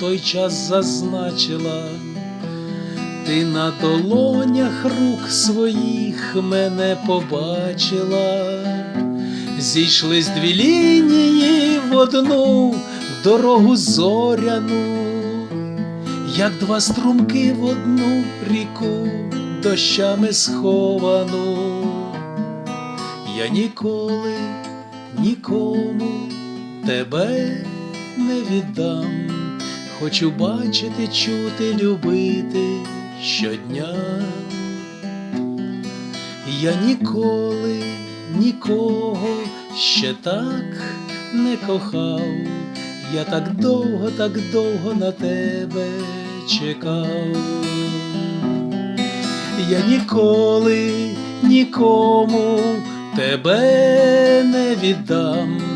той час зазначила. Ти на долонях рук своїх мене побачила, зійшлись дві лінії в одну дорогу зоряну, як два струмки в одну ріку дощами сховану. Я ніколи нікому тебе не віддам. Хочу бачити, чути, любити щодня. Я ніколи нікого ще так не кохав, я так довго, так довго на тебе чекав. Я ніколи нікому тебе не віддам.